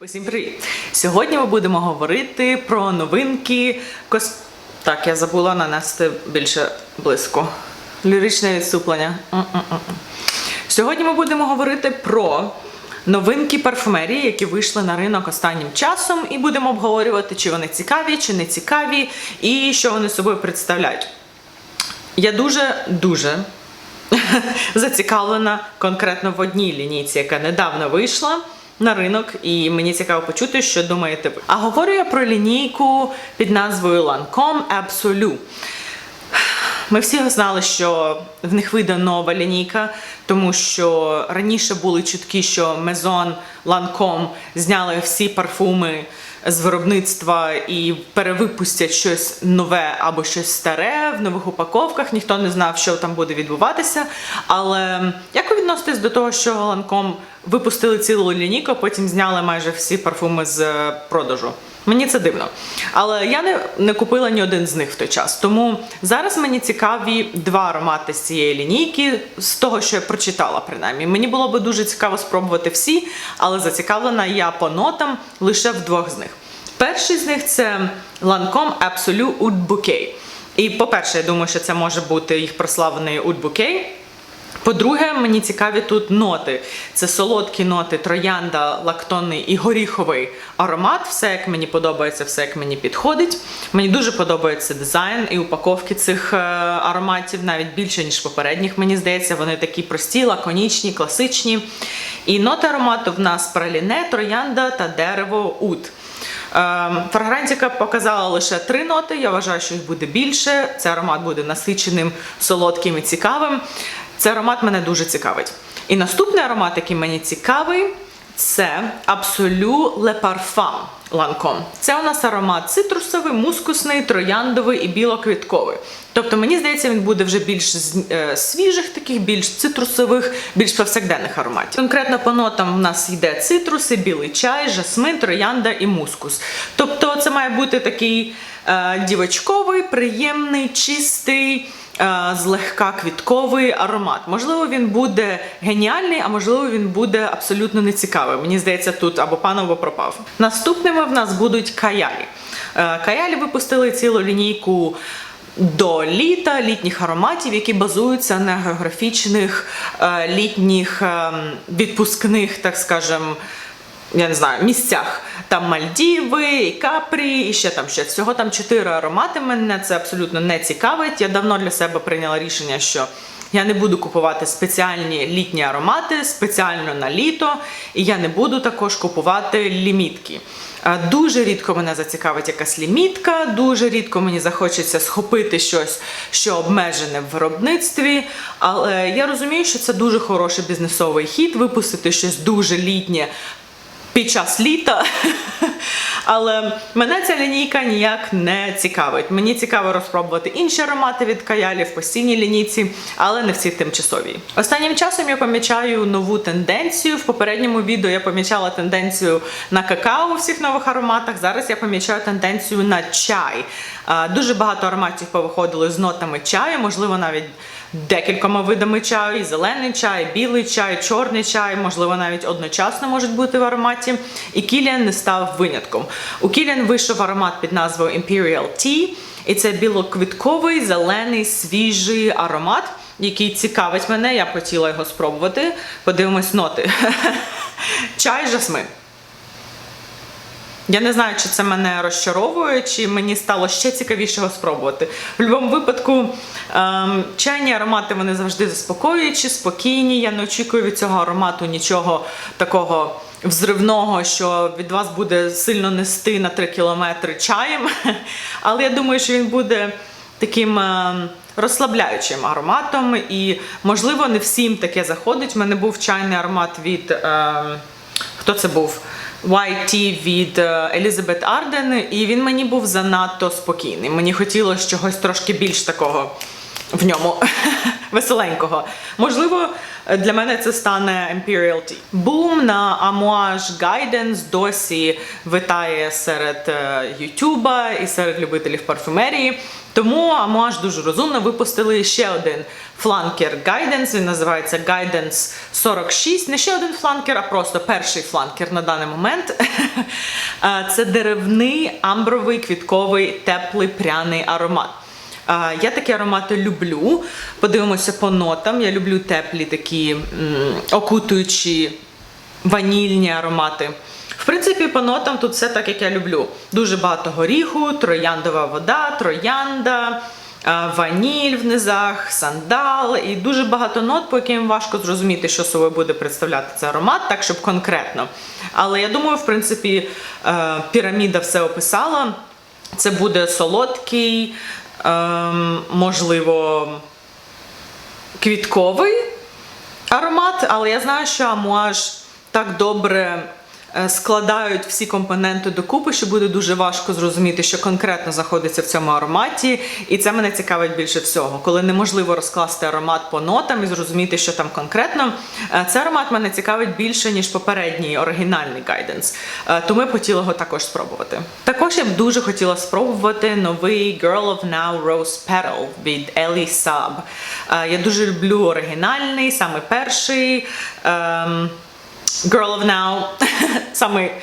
Усім привіт! Сьогодні ми будемо говорити про новинки кос... Так, я забула нанести більше близько. Ліричне відступлення. М-м-м. Сьогодні ми будемо говорити про новинки парфумерії, які вийшли на ринок останнім часом, і будемо обговорювати, чи вони цікаві, чи не цікаві, і що вони собою представляють. Я дуже дуже зацікавлена конкретно в одній лінійці, яка недавно вийшла на ринок, і мені цікаво почути, що думаєте ви. А говорю я про лінійку під назвою Lancome Absolu. Ми всі знали, що в них вийде нова лінійка, тому що раніше були чутки, що Maison Lancome зняли всі парфуми з виробництва і перевипустять щось нове або щось старе в нових упаковках. Ніхто не знав, що там буде відбуватися. Але як ви відноситесь до того, що Lancome випустили цілу лінійку, а потім зняли майже всі парфуми з продажу? Мені це дивно. Але я не, не купила ні один з них в той час. Тому зараз мені цікаві два аромати з цієї лінійки, з того, що я прочитала, принаймні. Мені було би дуже цікаво спробувати всі, але зацікавлена я по нотам лише в двох з них. Перший з них це Lancome Absolute Oud Bouquet. І, по-перше, я думаю, що це може бути їх прославлений Oud Bouquet. По-друге, мені цікаві тут ноти. Це солодкі ноти, троянда, лактонний і горіховий аромат. Все як мені подобається, все як мені підходить. Мені дуже подобається дизайн і упаковки цих е, ароматів, навіть більше, ніж попередніх. Мені здається, вони такі прості, лаконічні, класичні. І ноти аромату в нас праліне, троянда та дерево ут. Ем, Фрагрантіка показала лише три ноти. Я вважаю, що їх буде більше. Цей аромат буде насиченим, солодким і цікавим. Цей аромат мене дуже цікавить. І наступний аромат, який мені цікавий, це Absolu Le Parfum Lancome. Це у нас аромат цитрусовий, мускусний, трояндовий і білоквітковий. Тобто, мені здається, він буде вже більш е, свіжих, таких, більш цитрусових, більш повсякденних ароматів. Конкретно по нотам в нас йде цитруси, білий чай, жасмин, троянда і мускус. Тобто, це має бути такий е, дівочковий, приємний, чистий. Е, Злегка квітковий аромат. Можливо, він буде геніальний, а можливо, він буде абсолютно нецікавий. Мені здається, тут або пан, або пропав. Наступними в нас будуть каялі. Е, Каялі випустили цілу лінійку до літа літніх ароматів, які базуються на географічних е, літніх ем, відпускних, так скажем, я не знаю, місцях. Там Мальдіви, і Капрі, і ще там ще всього там чотири аромати. Мене це абсолютно не цікавить. Я давно для себе прийняла рішення, що я не буду купувати спеціальні літні аромати спеціально на літо, і я не буду також купувати лімітки. Дуже рідко мене зацікавить якась лімітка, дуже рідко мені захочеться схопити щось, що обмежене в виробництві. Але я розумію, що це дуже хороший бізнесовий хід випустити щось дуже літнє під час літа. Але мене ця лінійка ніяк не цікавить. Мені цікаво розпробувати інші аромати від каялі в постійній лінійці, але не в цій тимчасовій. Останнім часом я помічаю нову тенденцію. В попередньому відео я помічала тенденцію на какао у всіх нових ароматах. Зараз я помічаю тенденцію на чай. Дуже багато ароматів повиходили з нотами чаю, можливо, навіть декількома видами чаю: і зелений чай, білий чай, чорний чай, можливо, навіть одночасно можуть бути в ароматі. І Кіліан не став винятком. У Кіліан вийшов аромат під назвою Imperial Tea, і це білоквітковий, зелений, свіжий аромат, який цікавить мене. Я б хотіла його спробувати. Подивимось ноти. Чай, жасмин. Я не знаю, чи це мене розчаровує, чи мені стало ще цікавіше його спробувати. В будь-якому випадку ем, чайні аромати вони завжди заспокоюючі, спокійні. Я не очікую від цього аромату нічого такого взривного, що від вас буде сильно нести на 3 кілометри чаєм. Але я думаю, що він буде таким. ем, Розслабляючим ароматом, і можливо не всім таке заходить. У мене був чайний аромат від ем, хто це був? Tea від Елізабет Арден, і він мені був занадто спокійний. Мені хотілося чогось трошки більш такого в ньому веселенького. Можливо, для мене це стане Imperial Tea. Бум на Amouage Guidance досі витає серед е, Ютуба і серед любителів парфюмерії. Тому Amouage дуже розумно випустили ще один фланкер Guidance. Він називається Guidance 46. Не ще один фланкер, а просто перший фланкер на даний момент. Е, Це деревний амбровий квітковий теплий пряний аромат. Я такі аромати люблю. Подивимося по нотам. Я люблю теплі такі окутуючі ванільні аромати. В принципі, по нотам тут все так, як я люблю. Дуже багато горіху, трояндова вода, троянда, ваніль в низах, сандал і дуже багато нот, по яким важко зрозуміти, що собою буде представляти цей аромат, так щоб конкретно. Але я думаю, в принципі, е, піраміда все описала. Це буде солодкий, ем, можливо, квітковий аромат, але я знаю, що амуаж так добре складають всі компоненти докупи, що буде дуже важко зрозуміти, що конкретно знаходиться в цьому ароматі. І це мене цікавить більше всього. Коли неможливо розкласти аромат по нотам і зрозуміти, що там конкретно. Е, Цей аромат мене цікавить більше, ніж попередній оригінальний гайденс. Е, Тому я б хотіла його також спробувати. Також я б дуже хотіла спробувати новий Girl of Now Rose Petal від Ellie Saab. Е, Я дуже люблю оригінальний, саме перший. girl of now somewhere.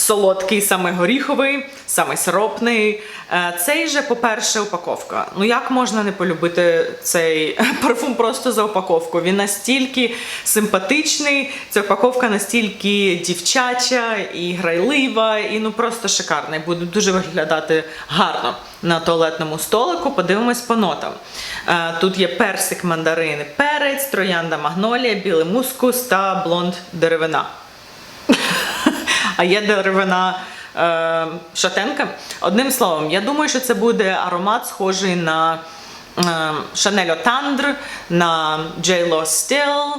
Солодкий, самий горіховий, самий сиропний. Е, Цей же, по-перше, упаковка. Ну як можна не полюбити цей парфум просто за упаковку? Він настільки симпатичний, ця упаковка настільки дівчача і грайлива, і ну просто шикарний. Буде дуже виглядати гарно на туалетному столику. Подивимось по нотам. Е, Тут є персик, мандарин, перець, троянда магнолія, білий мускус та блонд деревина. А є деревина е, шатенка. Одним словом, я думаю, що це буде аромат схожий на е, Chanel Tendre, на J.Lo Still,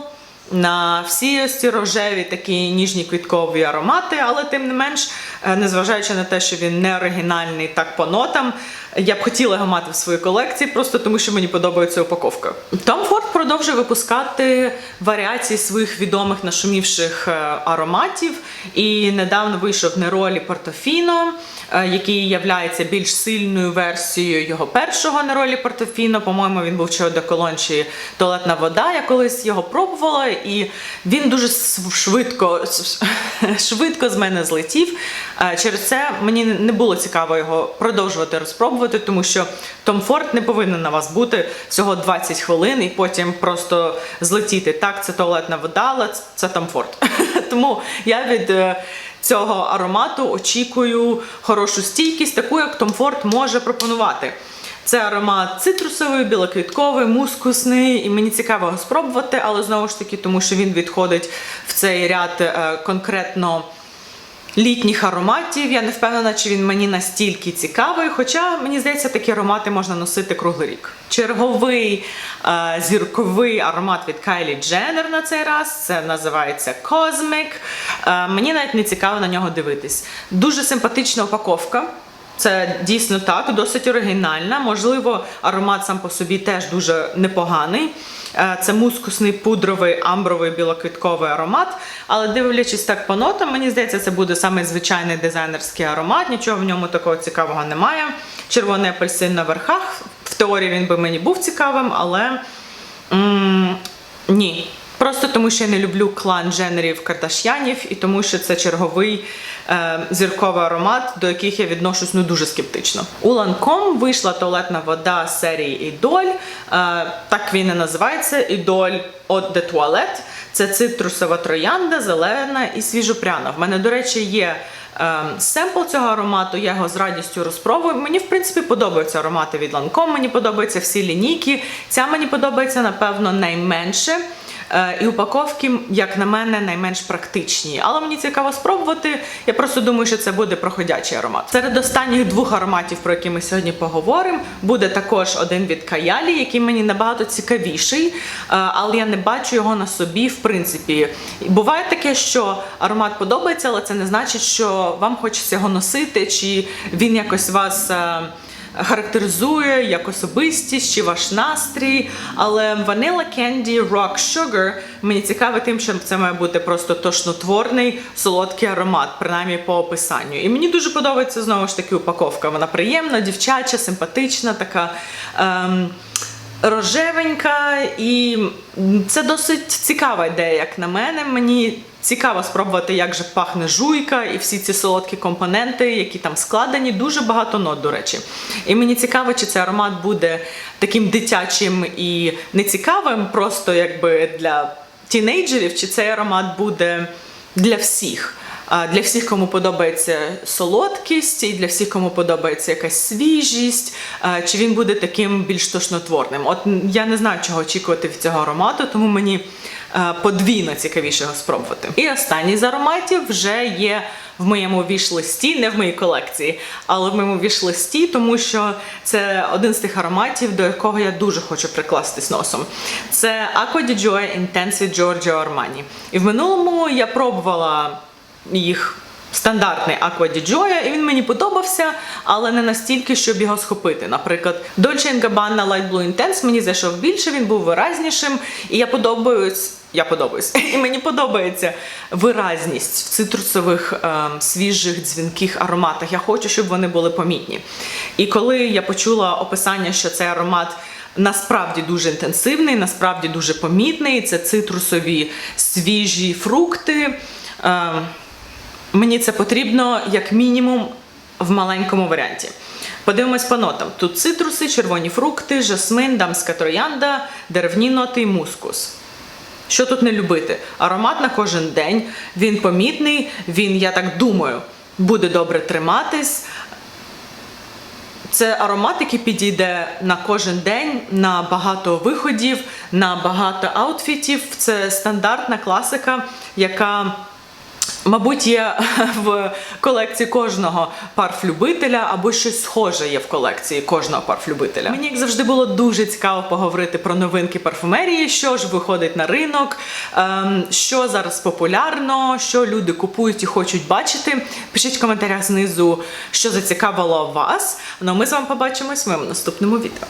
на всі ось ці рожеві такі ніжні квіткові аромати, але тим не менш, незважаючи на те, що він не оригінальний так по нотам, я б хотіла його мати в своїй колекції, просто тому що мені подобається упаковка. Том Форд продовжує випускати варіації своїх відомих нашумівших е, ароматів. І недавно вийшов Неролі Портофіно, е, який являється більш сильною версією його першого Неролі Портофіно. По-моєму, він був чи одеколон, чи туалетна вода. Я колись його пробувала, і він дуже швидко, швидко з мене злетів. Е, Через це мені не було цікаво його продовжувати розпробувати, тому що Том Форд не повинен на вас бути всього 20 хвилин і потім просто злетіти. Так, це туалетна вода, але це Том Форд. Тому я від е, цього аромату очікую хорошу стійкість, таку як Том Форд може пропонувати. Це аромат цитрусовий, білоквітковий, мускусний, і мені цікаво його спробувати, але знову ж таки, тому що він відходить в цей ряд е, конкретно літніх ароматів. Я не впевнена, чи він мені настільки цікавий. Хоча мені здається, такі аромати можна носити круглий рік. Черговий е, зірковий аромат від Kylie Jenner на цей раз. Це називається Cosmic. Е, мені навіть не цікаво на нього дивитись. Дуже симпатична упаковка. Це дійсно так, досить оригінальна. Можливо, аромат сам по собі теж дуже непоганий. Е, Це мускусний пудровий амбровий білоквітковий аромат. Але дивлячись так по нотам, мені здається, це буде саме звичайний дизайнерський аромат. Нічого в ньому такого цікавого немає. Червоний апельсин на верхах. В теорії він би мені був цікавим, але м, ні. Просто тому, що я не люблю клан Дженерів Кардаш'янів, і тому, що це черговий е, зірковий аромат, до яких я відношусь ну дуже скептично. У Lancome вийшла туалетна вода серії Ідоль. Е, так він і називається Ідоль От де Туалет. Це цитрусова троянда, зелена і свіжопряна. В мене, до речі, є. Ем, Семпл цього аромату, я його з радістю розпробую. Мені, в принципі, подобаються аромати від Lancome, мені подобаються всі лінійки. Ця мені подобається, напевно, найменше. Е, І упаковки, як на мене, найменш практичні. Але мені цікаво спробувати. Я просто думаю, що це буде проходячий аромат. Серед останніх двох ароматів, про які ми сьогодні поговоримо, буде також один від Каялі, який мені набагато цікавіший, е, але я не бачу його на собі. В принципі, буває таке, що аромат подобається, але це не значить, що вам хочеться його носити, чи він якось вас. Характеризує як особистість чи ваш настрій. Але Vanilla Candy Rock Sugar мені цікаве тим, що це має бути просто тошнотворний солодкий аромат, принаймні по описанню. І мені дуже подобається знову ж таки упаковка. Вона приємна, дівчача, симпатична, така. Ем, рожевенька, і це досить цікава ідея, як на мене. Мені цікаво спробувати, як же пахне жуйка і всі ці солодкі компоненти, які там складені. Дуже багато нот, до речі. І мені цікаво, чи цей аромат буде таким дитячим і нецікавим, просто якби для тінейджерів, чи цей аромат буде для всіх. Для всіх, кому подобається солодкість, і для всіх, кому подобається якась свіжість, чи він буде таким більш тошнотворним. От я не знаю, чого очікувати від цього аромату, тому мені подвійно цікавіше його спробувати. І останній з ароматів вже є в моєму віш-листі, не в моїй колекції, але в моєму віш-листі, тому що це один з тих ароматів, до якого я дуже хочу прикластись носом. Це Acqua di Gioia Intense від Giorgio Armani. І в минулому я пробувала їх стандартний Gioia, і він мені подобався, але не настільки, щоб його схопити. Наприклад, Dolce Gabbana Light Blue Intense мені зайшов більше, він був виразнішим, і я подобаюсь. Я подобаюсь. І мені подобається виразність в цитрусових ем, свіжих дзвінких ароматах. Я хочу, щоб вони були помітні. І коли я почула описання, що цей аромат насправді дуже інтенсивний, насправді дуже помітний, це цитрусові свіжі фрукти. Ем, Мені це потрібно як мінімум в маленькому варіанті. Подивимось по нотам. Тут цитруси, червоні фрукти, жасмин, дамська троянда, деревні ноти і мускус. Що тут не любити? Аромат на кожен день, він помітний, він, я так думаю, буде добре триматись. Це аромат, який підійде на кожен день, на багато виходів, на багато аутфітів. Це стандартна класика, яка. Мабуть, є в колекції кожного парфлюбителя або щось схоже є в колекції кожного парфлюбителя. Мені як завжди було дуже цікаво поговорити про новинки парфумерії, що ж виходить на ринок, ем, що зараз популярно, що люди купують і хочуть бачити. Пишіть в коментарях знизу, що зацікавило вас. Ну а ми з вами побачимось в моєму наступному відео.